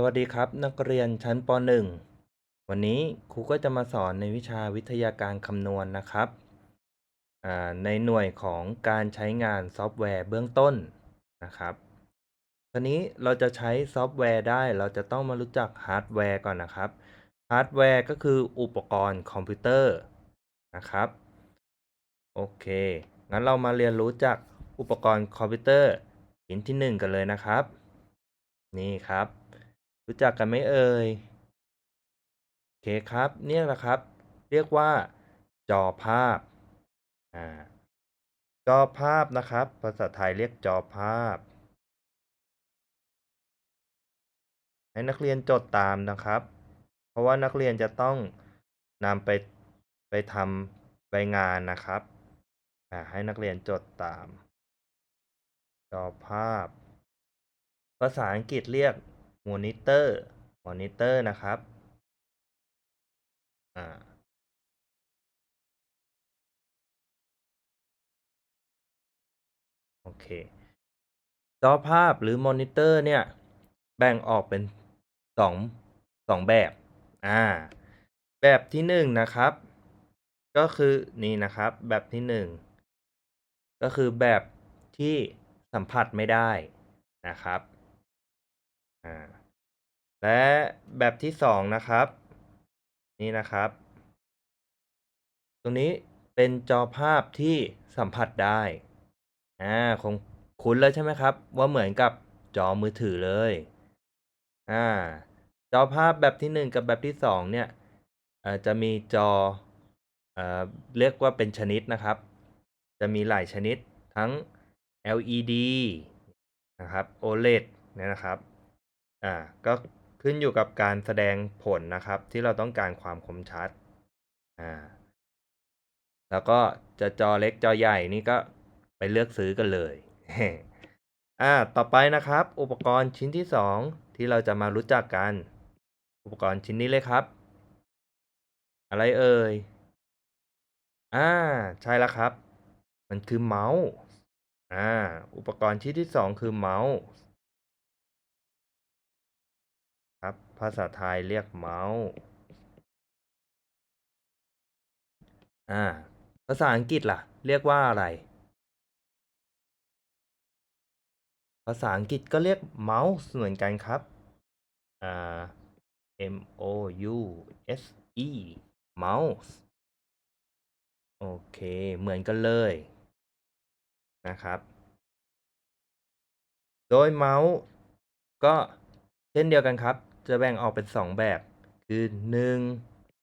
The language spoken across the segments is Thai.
สวัสดีครับนักเรียนชั้นป .1 วันนี้ครูก็จะมาสอนในวิชาวิทยาการคำนวณนะครับในหน่วยของการใช้งานซอฟต์แวร์เบื้องต้นนะครับทีนี้เราจะใช้ซอฟต์แวร์ได้เราจะต้องมารู้จักฮาร์ดแวร์ก่อนนะครับฮาร์ดแวร์ก็คืออุปกรณ์คอมพิวเตอร์นะครับโอเคงั้นเรามาเรียนรู้จากอุปกรณ์คอมพิวเตอร์ชิ้นที่หนึ่งกันเลยนะครับ นี่ครับ รู้จักกันไหมเอ่ยโอเคครับ เนี่ยแหละครับ เรียกว่า จอภาพอ่าจอภาพนะครับ ภาษาไทยเรียกจอภาพ ให้นักเรียนจดตามนะครับ เพราะว่านักเรียนจะต้องนำไปไปทำใบงานนะครับให้นักเรียนจดตาม จอภาพ ภาษาอังกฤษเรียก มอนิเตอร์มอนิเตอร์นะครับอ่าโอเคจอภาพหรือมอนิเตอร์เนี่ย แบ่งออกเป็นสองสองแบบอ่าแบบที่หนึ่งนะครับ ก็คือนี่นะครับแบบที่หนึ่งก็คือแบบที่สัมผัสไม่ได้นะครับอ่า และแบบที่สองนะครับ นี่นะครับ ตรงนี้เป็นจอภาพที่สัมผัสได้อ่าคงคุ้นแล้วใช่ไหมครับ ว่าเหมือนกับจอมือถือเลยอ่าจอภาพแบบที่หนึ่งกับแบบที่สองเนี่ยอ่อจะมีจอเอ่อเรียกว่าเป็นชนิดนะครับ จะมีหลายชนิดทั้ง LED นะครับ OLED เนี่ยนะครับอ่าก็ ขึ้นอยู่กับการแสดงผลนะครับ ที่เราต้องการความคมชัดอ่าแล้วก็จะจอเล็กจอใหญ่นี่ก็ไปเลือกซื้อกันเลยอ่าต่อไปนะครับ อุปกรณ์ชิ้นที่สองที่เราจะมารู้จักกัน อุปกรณ์ชิ้นนี้เลยครับ อะไรเอ่ยอ่าใช่แล้วครับ มันคือเมาส์อ่าอุปกรณ์ชิ้นที่สองคือเมาส์ ภาษาไทยเรียกเมาส์อ่า ภาษาอังกฤษล่ะ เรียกว่าอะไร ภาษาอังกฤษก็เรียกเมาส์เหมือนกันครับอ่า M O U S E mouse โอเค เหมือนกันเลยนะครับ โดยเมาส์ก็เช่นเดียวกันครับ จะแบ่งออกเป็น 2 แบบ คือ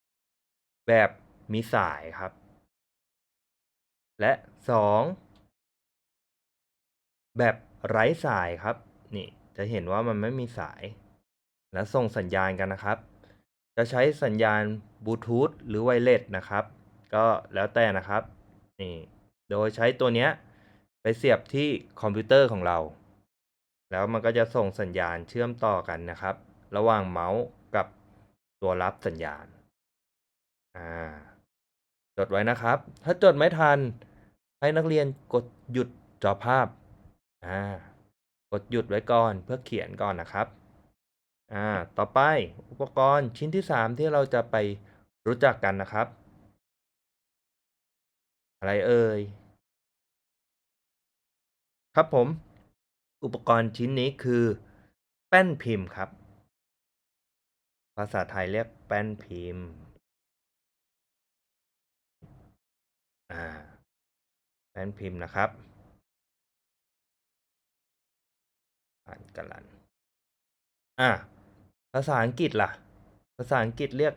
1 แบบมีสายครับ และ 2 แบบไร้สายครับ นี่จะเห็นว่ามันไม่มีสาย และส่งสัญญาณกันนะครับ จะใช้สัญญาณบลูทูธหรือไวเลสนะครับ ก็แล้วแต่นะครับ นี่ โดยใช้ตัวเนี้ยไปเสียบที่คอมพิวเตอร์ของเรา แล้วมันก็จะส่งสัญญาณเชื่อมต่อกันนะครับ ระหว่างเมาส์กับตัวรับสัญญาณอ่าจดไว้นะครับ ถ้าจดไม่ทัน ให้นักเรียนกดหยุดจอภาพอ่ากดหยุดไว้ก่อนเพื่อเขียนก่อนนะครับอ่าต่อไปอุปกรณ์ชิ้นที่สามที่เราจะไปรู้จักกันนะครับ อะไรเอ่ยครับผม อุปกรณ์ชิ้นนี้คือ แป้นพิมพ์ครับ ภาษาไทยเรียกแป้นพิมพ์ อ่า แป้นพิมพ์นะครับอ่านกันลัน อ่า ภาษาอังกฤษล่ะ ภาษาอังกฤษเรียก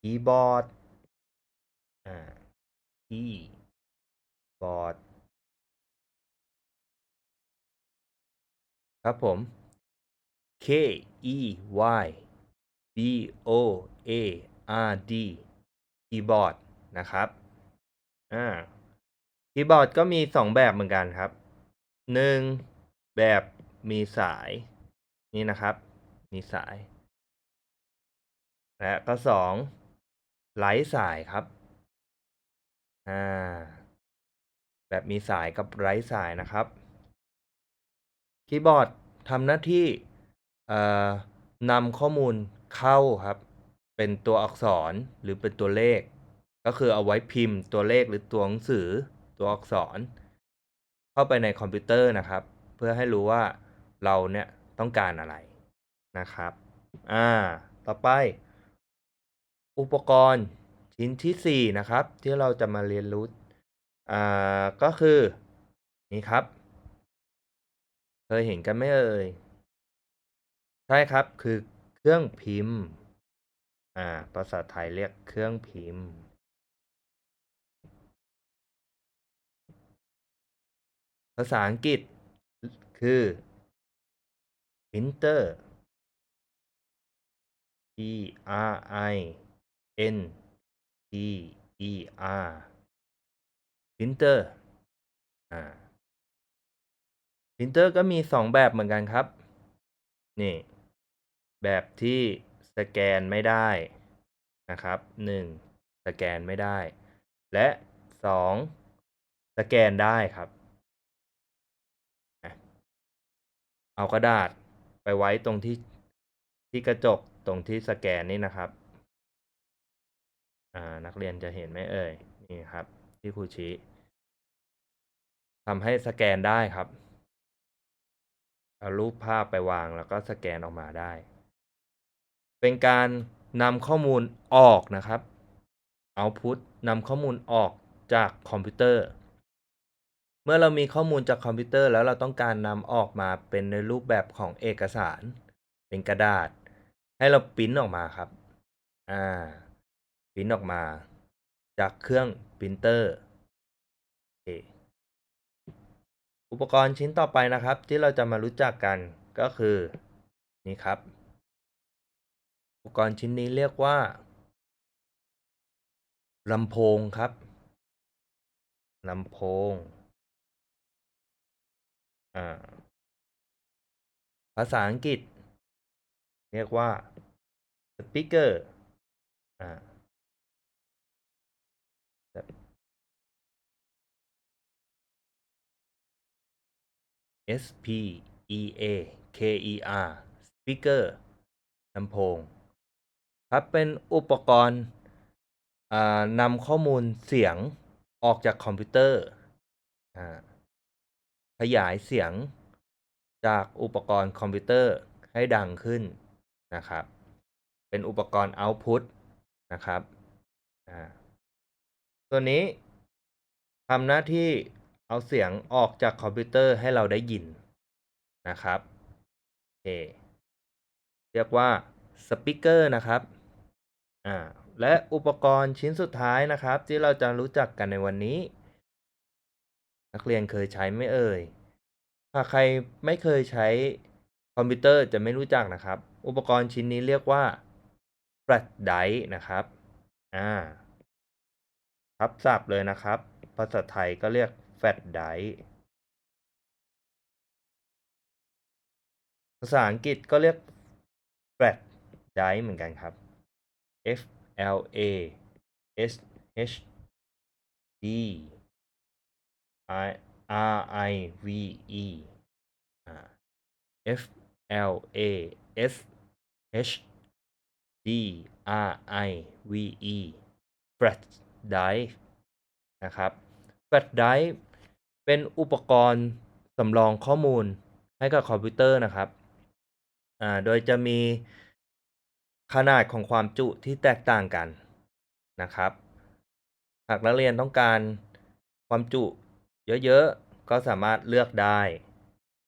คีย์บอร์ด อ่าคีย์บอร์ด ครับผม K E Y B O A R D คีย์บอร์ดนะครับ อ่า คีย์บอร์ดก็มีสองแบบเหมือนกันครับหนึ่งแบบมีสาย นี่นะครับ มีสาย และก็สองไร้สายครับ อ่า แบบมีสายกับไร้สายนะครับ คีย์บอร์ดทำหน้าที่ เอ่อนำข้อมูล เข้าครับ เป็นตัวอักษรหรือเป็นตัวเลข ก็คือเอาไว้พิมพ์ตัวเลขหรือตัวหนังสือตัวอักษร เข้าไปในคอมพิวเตอร์นะครับ เพื่อให้รู้ว่าเราเนี่ยต้องการอะไรนะครับ อ่า ต่อไป อุปกรณ์ชิ้นที่ 4 นะครับ ที่เราจะมาเรียนรู้ อ่า ก็คือ นี่ครับ เคยเห็นกันไหมเอ่ย ใช่ครับ คือ เครื่องพิมพ์ อ่า ภาษาไทยเรียกเครื่องพิมพ์ ภาษาอังกฤษคือ printer p r i n t e r printer อ่า printer ก็มี2แบบเหมือนกันครับ นี่ แบบที่สแกนไม่ได้นะครับ 1 สแกนไม่ได้ และ 2 สแกนได้ครับ เอากระดาษไปไว้ตรงที่ที่กระจกตรงที่สแกนนี่นะครับอ่านักเรียนจะเห็นไหมเอ่ย นี่ครับ ที่ครูชี้ทำให้สแกนได้ครับ เอารูปภาพไปวางแล้วก็สแกนออกมาได้ เป็นการนำข้อมูลออกนะครับเอาพุทนำข้อมูลออกจากคอมพิวเตอร์ เมื่อเรามีข้อมูลจากคอมพิวเตอร์แล้วเราต้องการนำออกมาเป็นในรูปแบบของเอกสาร เป็นกระดาษ ให้เราปริ้นออกมาครับ อ่าปริ้นออกมา จากเครื่องปรินเตอร์อุปกรณ์ชิ้นต่อไปนะครับ ที่เราจะมารู้จักกันก็คือ นี่ครับ อุปกรณ์ชิ้นนี้เรียกว่าลำโพงครับลำโพง อ่า ภาษาอังกฤษ เรียกว่า speaker อ่า S P E A K E R speaker ลำโพง ครับเป็นอุปกรณ์นำข้อมูลเสียงออกจากคอมพิวเตอร์ ขยายเสียงจากอุปกรณ์คอมพิวเตอร์ให้ดังขึ้นนะครับ เป็นอุปกรณ์ output นะครับ ตัวนี้ทำหน้าที่เอาเสียงออกจากคอมพิวเตอร์ให้เราได้ยินนะครับ โอเค เรียกว่าสปีกเกอร์นะครับ อ่าและอุปกรณ์ชิ้นสุดท้ายนะครับ ที่เราจะรู้จักกันในวันนี้ นักเรียนเคยใช้ไหมเอ่ยถ้าใครไม่เคยใช้คอมพิวเตอร์จะไม่รู้จักนะครับ อุปกรณ์ชิ้นนี้เรียกว่า flash drive นะครับอ่าทับศัพท์เลยนะครับ ภาษาไทยก็เรียก flash drive ภาษาอังกฤษก็เรียก flash drive เหมือนกันครับ F L A S H D I R I V E F L A S H D R I V E flash drive นะครับ flash drive เป็นอุปกรณ์สำรองข้อมูลให้กับคอมพิวเตอร์นะครับ โดยจะมี ขนาดของความจุที่แตกต่างกันนะครับ หากนักเรียนต้องการความจุเยอะๆ ก็สามารถเลือกได้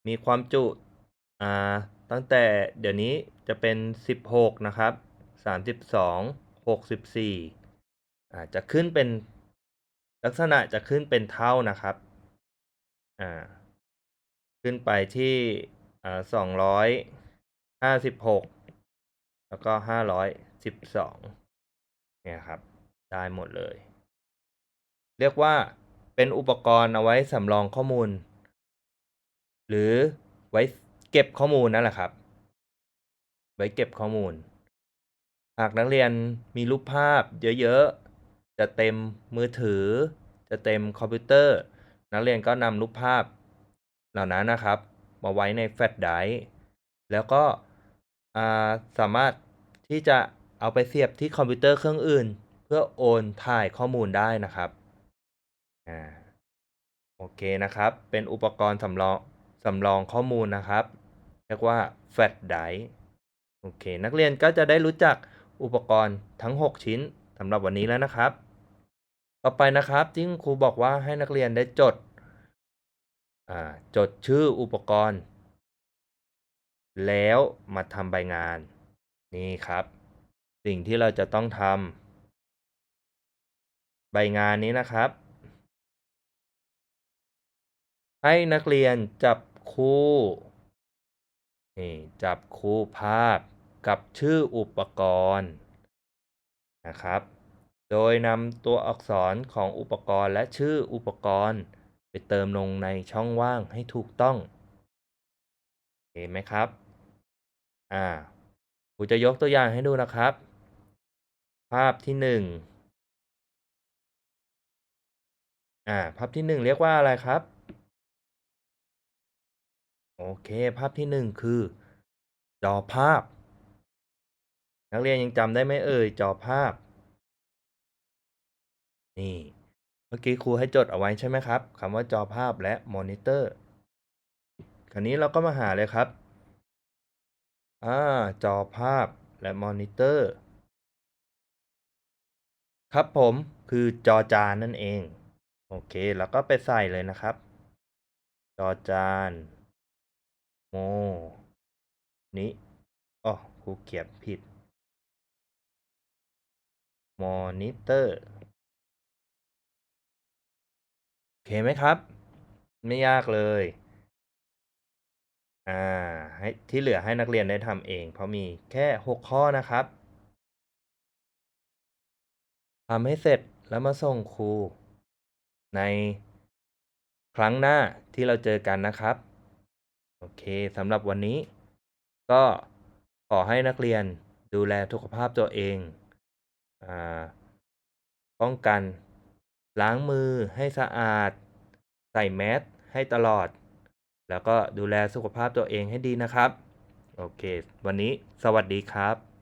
มีความจุอ่าตั้งแต่เดี๋ยวนี้จะเป็น 16 นะครับ 32 64อ่าจะขึ้นเป็นลักษณะจะขึ้นเป็นเท่านะครับอ่าขึ้นไปที่อ่า256 แล้วก็ห้าร้อยสิบสองเนี่ยครับ ได้หมดเลย เรียกว่าเป็นอุปกรณ์เอาไว้สำรองข้อมูล หรือไว้เก็บข้อมูลนั่นแหละครับ ไว้เก็บข้อมูล หากนักเรียนมีรูปภาพเยอะๆ จะเต็มมือถือ จะเต็มคอมพิวเตอร์ นักเรียนก็นำรูปภาพเหล่านั้นนะครับ มาไว้ในแฟลชไดร์แล้วก็ สามารถที่จะเอาไปเสียบที่คอมพิวเตอร์เครื่องอื่น เพื่อโอนถ่ายข้อมูลได้นะครับอ่าโอเคนะครับ เป็นอุปกรณ์สำรองสำรองข้อมูลนะครับ เรียกว่าแฟลชไดร์โอเค นักเรียนก็จะได้รู้จักอุปกรณ์ทั้ง 6 ชิ้นสำหรับวันนี้แล้วนะครับ ต่อไปนะครับที่ครูบอกว่าให้นักเรียนได้จดจดชื่ออุปกรณ์ แล้วมาทำใบงาน นี่ครับ สิ่งที่เราจะต้องทำใบงานนี้นะครับ ให้นักเรียนจับคู่นี่จับคู่ภาพกับชื่ออุปกรณ์นะครับ โดยนำตัวอักษรของอุปกรณ์และชื่ออุปกรณ์ ไปเติมลงในช่องว่างให้ถูกต้องเห็นไหมครับ อ่าครูจะยกตัวอย่างให้ดูนะครับ ภาพที่หนึ่งอ่า ภาพที่หนึ่งเรียกว่าอะไรครับ โอเค ภาพที่หนึ่งคือ จอภาพ นักเรียนยังจำได้ไหมเอ่ย จอภาพ นี่ เมื่อกี้ครูให้จดเอาไว้ใช่ไหมครับคำว่าจอภาพและมอนิเตอร์ คราวนี้เราก็มาหาเลยครับ อ่าจอภาพและมอนิเตอร์ ครับผมคือจอจานนั่นเอง โอเค แล้วก็ไปใส่เลยนะครับ จอจานโมนี้อ๋อครูเขียนผิดมอนิเตอร์โอเคไหมครับ ไม่ยากเลย อ่าให้ที่เหลือให้นักเรียนได้ทำเอง เพราะมีแค่6ข้อนะครับทำให้เสร็จแล้วมาส่งครู ในครั้งหน้าที่เราเจอกันนะครับ โอเคสำหรับวันนี้ ก็ขอให้นักเรียนดูแลสุขภาพตัวเองอาป้องกัน ล้างมือให้สะอาด ใส่แมสให้ตลอด แล้วก็ดูแลสุขภาพตัวเองให้ดีนะครับ โอเค วันนี้สวัสดีครับ